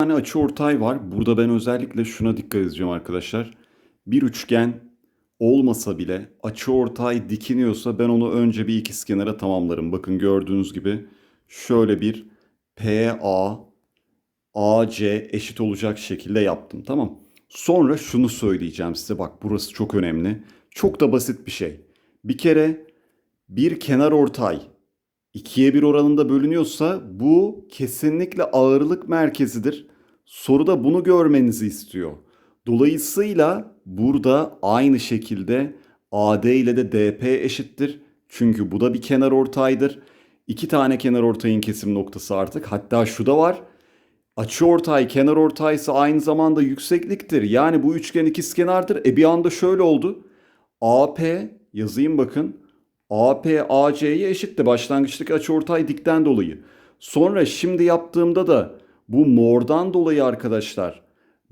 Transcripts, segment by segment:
tane açı ortay var. Burada ben özellikle şuna dikkat edeceğim arkadaşlar. Bir üçgen olmasa bile açı ortay dikiniyorsa ben onu önce bir ikizkenara tamamlarım. Bakın gördüğünüz gibi şöyle bir PA AC eşit olacak şekilde yaptım. Tamam. Sonra şunu söyleyeceğim size. Bak burası çok önemli. Çok da basit bir şey. Bir kere bir kenar ortay ikiye bir oranında bölünüyorsa bu kesinlikle ağırlık merkezidir. Soruda bunu görmenizi istiyor. Dolayısıyla burada aynı şekilde AD ile de DP eşittir. Çünkü bu da bir kenar ortaydır. İki tane kenar ortayın kesim noktası artık. Hatta şu da var. Açı ortay, kenar ortaysa aynı zamanda yüksekliktir. Yani bu üçgen ikizkenardır. E bir anda şöyle oldu. AP yazayım bakın. AP AC'ye eşitti başlangıçtaki açıortay dikten dolayı. Sonra şimdi yaptığımda da bu mordan dolayı arkadaşlar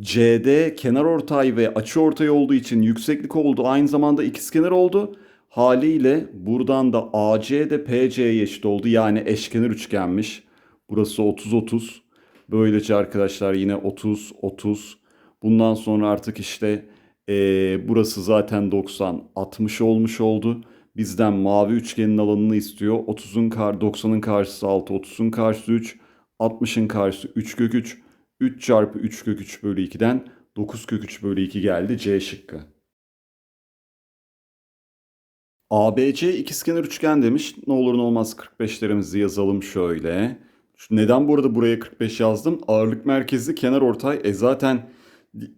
CD kenarortay ve açıortay olduğu için yükseklik oldu. Aynı zamanda ikizkenar oldu. Haliyle buradan da AC de PC'ye eşit oldu. Yani eşkenar üçgenmiş. Burası 30 30. Böylece arkadaşlar yine 30 30. Bundan sonra artık işte eee, burası zaten 90 60 olmuş oldu. Bizden mavi üçgenin alanını istiyor. 30'un kar 90'ın karşısı 6, 30'un karşısı 3, 60'ın karşısı 3 kök 3. 3 çarpı 3 kök 3 bölü 2'den 9 kök 3 bölü 2 geldi C şıkkı. ABC ikizkenar üçgen demiş. Ne olur ne olmaz 45'lerimizi yazalım şöyle. Neden bu arada buraya 45 yazdım? Ağırlık merkezi kenar ortay. E zaten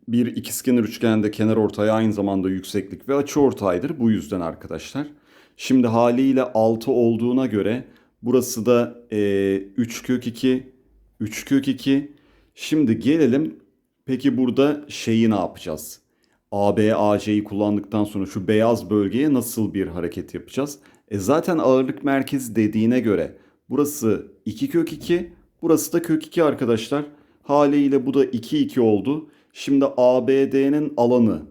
bir ikizkenar üçgende kenar ortay aynı zamanda yükseklik ve açı ortaydır. Bu yüzden arkadaşlar. Şimdi haliyle 6 olduğuna göre burası da e, 3 kök 2, 3 kök 2. Şimdi gelelim peki burada şeyi ne yapacağız? AB, AC'yi kullandıktan sonra şu beyaz bölgeye nasıl bir hareket yapacağız? E zaten ağırlık merkezi dediğine göre burası 2 kök 2, burası da kök 2 arkadaşlar. Haliyle bu da 2 2 oldu. Şimdi ABD'nin alanı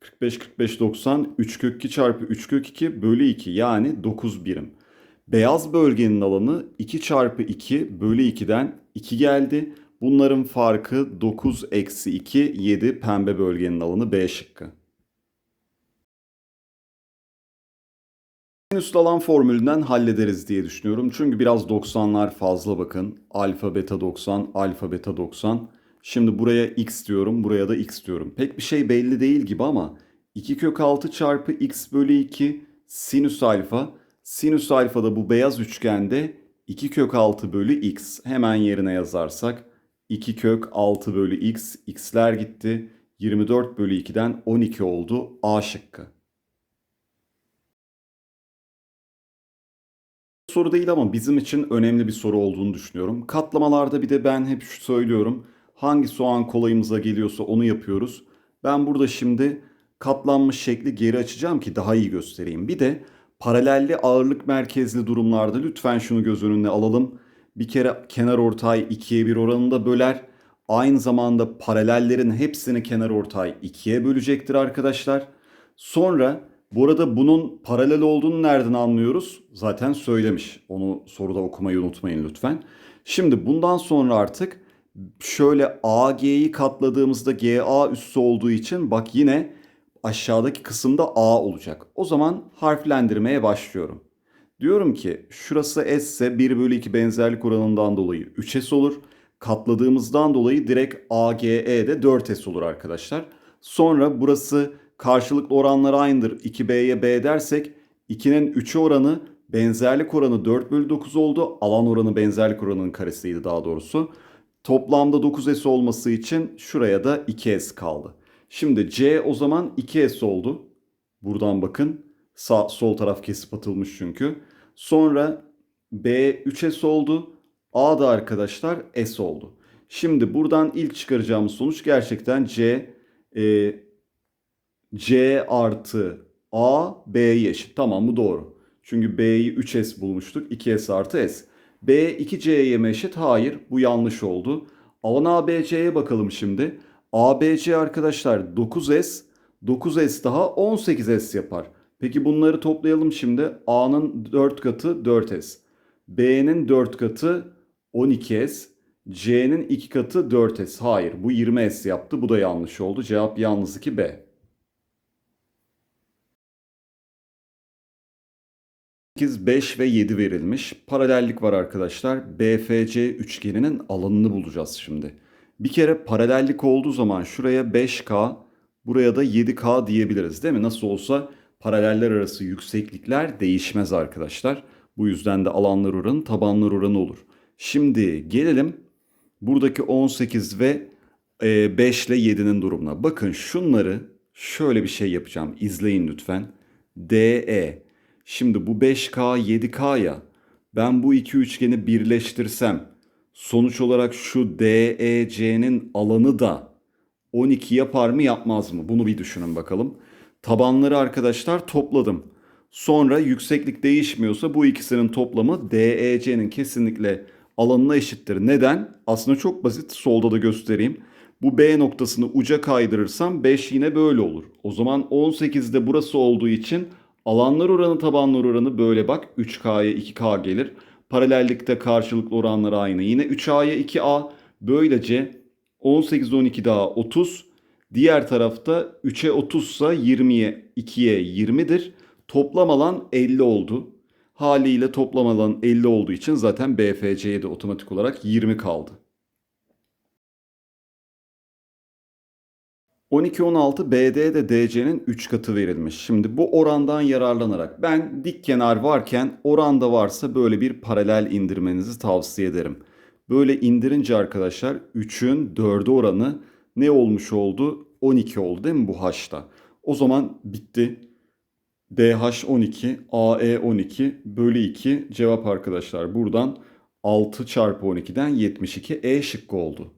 45 45 90 3 kök 2 çarpı 3 kök 2 bölü 2 yani 9 birim. Beyaz bölgenin alanı 2 çarpı 2 bölü 2'den 2 geldi. Bunların farkı 9 eksi 2 7 pembe bölgenin alanı B şıkkı. Sinüs alan formülünden hallederiz diye düşünüyorum. Çünkü biraz 90'lar fazla bakın. Alfa beta 90, alfa beta 90. Şimdi buraya x diyorum, buraya da x diyorum. Pek bir şey belli değil gibi ama 2 kök 6 çarpı x bölü 2 sinüs alfa. Sinüs alfa da bu beyaz üçgende 2 kök 6 bölü x. Hemen yerine yazarsak 2 kök 6 bölü x, x'ler gitti. 24 bölü 2'den 12 oldu A şıkkı. soru değil ama bizim için önemli bir soru olduğunu düşünüyorum. Katlamalarda bir de ben hep şu söylüyorum. Hangi soğan kolayımıza geliyorsa onu yapıyoruz. Ben burada şimdi katlanmış şekli geri açacağım ki daha iyi göstereyim. Bir de paralelli ağırlık merkezli durumlarda lütfen şunu göz önüne alalım. Bir kere kenar ortay 2'ye 1 oranında böler. Aynı zamanda paralellerin hepsini kenar ortay 2'ye bölecektir arkadaşlar. Sonra bu arada bunun paralel olduğunu nereden anlıyoruz? Zaten söylemiş. Onu soruda okumayı unutmayın lütfen. Şimdi bundan sonra artık şöyle AG'yi katladığımızda GA üssü olduğu için bak yine aşağıdaki kısımda A olacak. O zaman harflendirmeye başlıyorum. Diyorum ki şurası S ise 1 bölü 2 benzerlik oranından dolayı 3S olur. Katladığımızdan dolayı direkt AGE de 4S olur arkadaşlar. Sonra burası karşılıklı oranlar aynıdır. 2B'ye B dersek 2'nin 3'ü oranı benzerlik oranı 4 bölü 9 oldu. Alan oranı benzerlik oranının karesiydi daha doğrusu. Toplamda 9S olması için şuraya da 2S kaldı. Şimdi C o zaman 2S oldu. Buradan bakın. Sağ, sol taraf kesip atılmış çünkü. Sonra B 3S oldu. A da arkadaşlar S oldu. Şimdi buradan ilk çıkaracağımız sonuç gerçekten C e, C artı A B'ye eşit. Tamam bu doğru. Çünkü B'yi 3S bulmuştuk. 2S artı S. B 2C'ye mi eşit? Hayır. Bu yanlış oldu. Alan ABC'ye bakalım şimdi. ABC arkadaşlar 9S. 9S daha 18S yapar. Peki bunları toplayalım şimdi. A'nın 4 katı 4S. B'nin 4 katı 12S. C'nin 2 katı 4S. Hayır bu 20S yaptı. Bu da yanlış oldu. Cevap yalnız 2 B. 8, 5 ve 7 verilmiş. Paralellik var arkadaşlar. BFC üçgeninin alanını bulacağız şimdi. Bir kere paralellik olduğu zaman şuraya 5K, buraya da 7K diyebiliriz değil mi? Nasıl olsa paraleller arası yükseklikler değişmez arkadaşlar. Bu yüzden de alanlar oranı tabanlar oranı olur. Şimdi gelelim buradaki 18 ve 5 ile 7'nin durumuna. Bakın şunları şöyle bir şey yapacağım. İzleyin lütfen. DE. Şimdi bu 5K 7K ya. Ben bu iki üçgeni birleştirsem sonuç olarak şu DEC'nin alanı da 12 yapar mı yapmaz mı? Bunu bir düşünün bakalım. Tabanları arkadaşlar topladım. Sonra yükseklik değişmiyorsa bu ikisinin toplamı DEC'nin kesinlikle alanına eşittir. Neden? Aslında çok basit. Solda da göstereyim. Bu B noktasını uca kaydırırsam 5 yine böyle olur. O zaman 18'de burası olduğu için alanlar oranı tabanlar oranı böyle bak 3K'ya 2K gelir. Paralellikte karşılıklı oranlar aynı. Yine 3A'ya 2A. Böylece 18 12 daha 30. Diğer tarafta 3'e 30 ise 20'ye 2'ye 20'dir. Toplam alan 50 oldu. Haliyle toplam alan 50 olduğu için zaten BFC'ye de otomatik olarak 20 kaldı. 12-16 BD de DC'nin 3 katı verilmiş. Şimdi bu orandan yararlanarak ben dik kenar varken oranda varsa böyle bir paralel indirmenizi tavsiye ederim. Böyle indirince arkadaşlar 3'ün 4'e oranı ne olmuş oldu? 12 oldu değil mi bu h'ta? O zaman bitti. DH 12, AE 12 bölü 2 cevap arkadaşlar buradan 6 çarpı 12'den 72 E şıkkı oldu.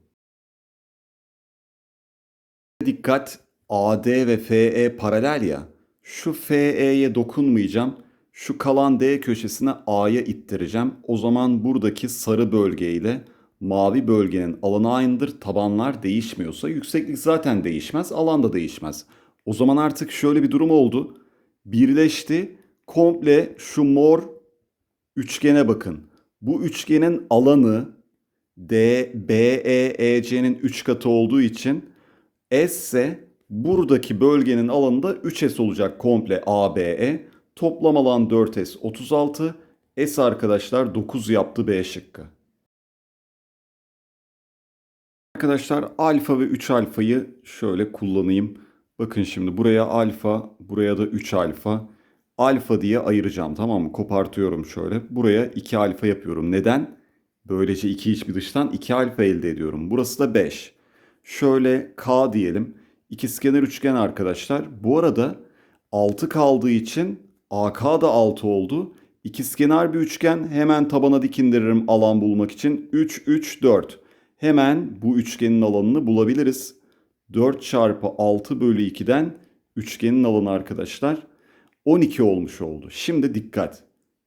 Dikkat AD ve FE paralel ya. Şu FE'ye dokunmayacağım. Şu kalan D köşesine A'ya ittireceğim. O zaman buradaki sarı bölge ile mavi bölgenin alanı aynıdır. Tabanlar değişmiyorsa yükseklik zaten değişmez, alan da değişmez. O zaman artık şöyle bir durum oldu. Birleşti. Komple şu mor üçgene bakın. Bu üçgenin alanı D, B, E, E, C'nin 3 katı olduğu için S ise buradaki bölgenin alanı da 3S olacak komple ABE. Toplam alan 4S 36. S arkadaşlar 9 yaptı B şıkkı. Arkadaşlar alfa ve 3 alfayı şöyle kullanayım. Bakın şimdi buraya alfa, buraya da 3 alfa. Alfa diye ayıracağım tamam mı? Kopartıyorum şöyle. Buraya 2 alfa yapıyorum. Neden? Böylece 2 iç bir dıştan 2 alfa elde ediyorum. Burası da 5. Şöyle K diyelim. İkizkenar üçgen arkadaşlar. Bu arada 6 kaldığı için AK da 6 oldu. İkizkenar bir üçgen hemen tabana dik indiririm alan bulmak için. 3, 3, 4. Hemen bu üçgenin alanını bulabiliriz. 4 çarpı 6 bölü 2'den üçgenin alanı arkadaşlar 12 olmuş oldu. Şimdi dikkat.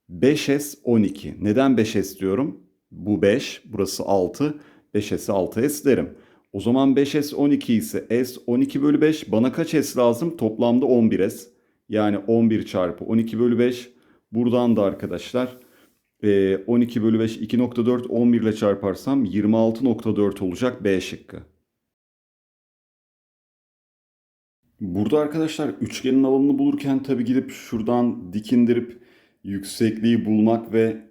5S 12. Neden 5S diyorum? Bu 5, burası 6. 5S'e 6S derim. O zaman 5S 12 ise S 12 bölü 5 bana kaç S lazım? Toplamda 11S. Yani 11 çarpı 12 bölü 5. Buradan da arkadaşlar 12 bölü 5 2.4 11 ile çarparsam 26.4 olacak B şıkkı. Burada arkadaşlar üçgenin alanını bulurken tabi gidip şuradan dik indirip yüksekliği bulmak ve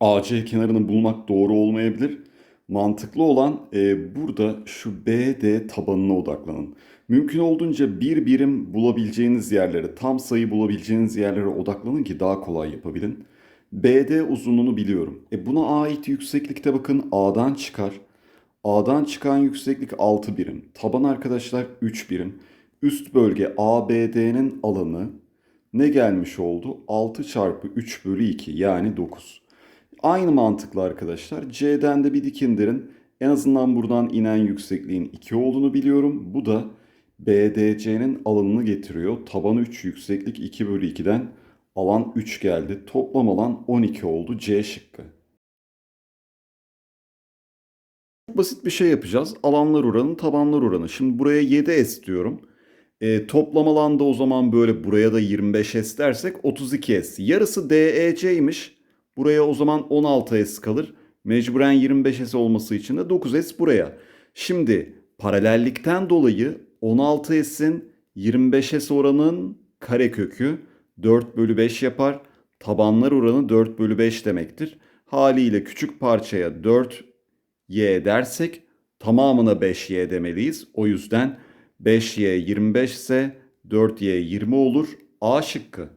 AC kenarını bulmak doğru olmayabilir. Mantıklı olan e, burada şu BD tabanına odaklanın. Mümkün olduğunca bir birim bulabileceğiniz yerlere, tam sayı bulabileceğiniz yerlere odaklanın ki daha kolay yapabilin. BD uzunluğunu biliyorum. E buna ait yükseklikte bakın A'dan çıkar. A'dan çıkan yükseklik 6 birim. Taban arkadaşlar 3 birim. Üst bölge ABD'nin alanı ne gelmiş oldu? 6 çarpı 3 bölü 2 yani 9. Aynı mantıkla arkadaşlar C'den de bir dik indirin. En azından buradan inen yüksekliğin 2 olduğunu biliyorum. Bu da BDC'nin alanını getiriyor. Taban 3 yükseklik 2 bölü 2'den alan 3 geldi. Toplam alan 12 oldu C şıkkı. Çok basit bir şey yapacağız. Alanlar oranı, tabanlar oranı. Şimdi buraya 7S diyorum. E, toplam alanda o zaman böyle buraya da 25S dersek 32S. Yarısı DEC'ymiş. Buraya o zaman 16S kalır. Mecburen 25S olması için de 9S buraya. Şimdi paralellikten dolayı 16S'in 25S oranın karekökü 4 bölü 5 yapar. Tabanlar oranı 4 bölü 5 demektir. Haliyle küçük parçaya 4y dersek tamamına 5y demeliyiz. O yüzden 5y 25 ise 4y 20 olur. A şıkkı.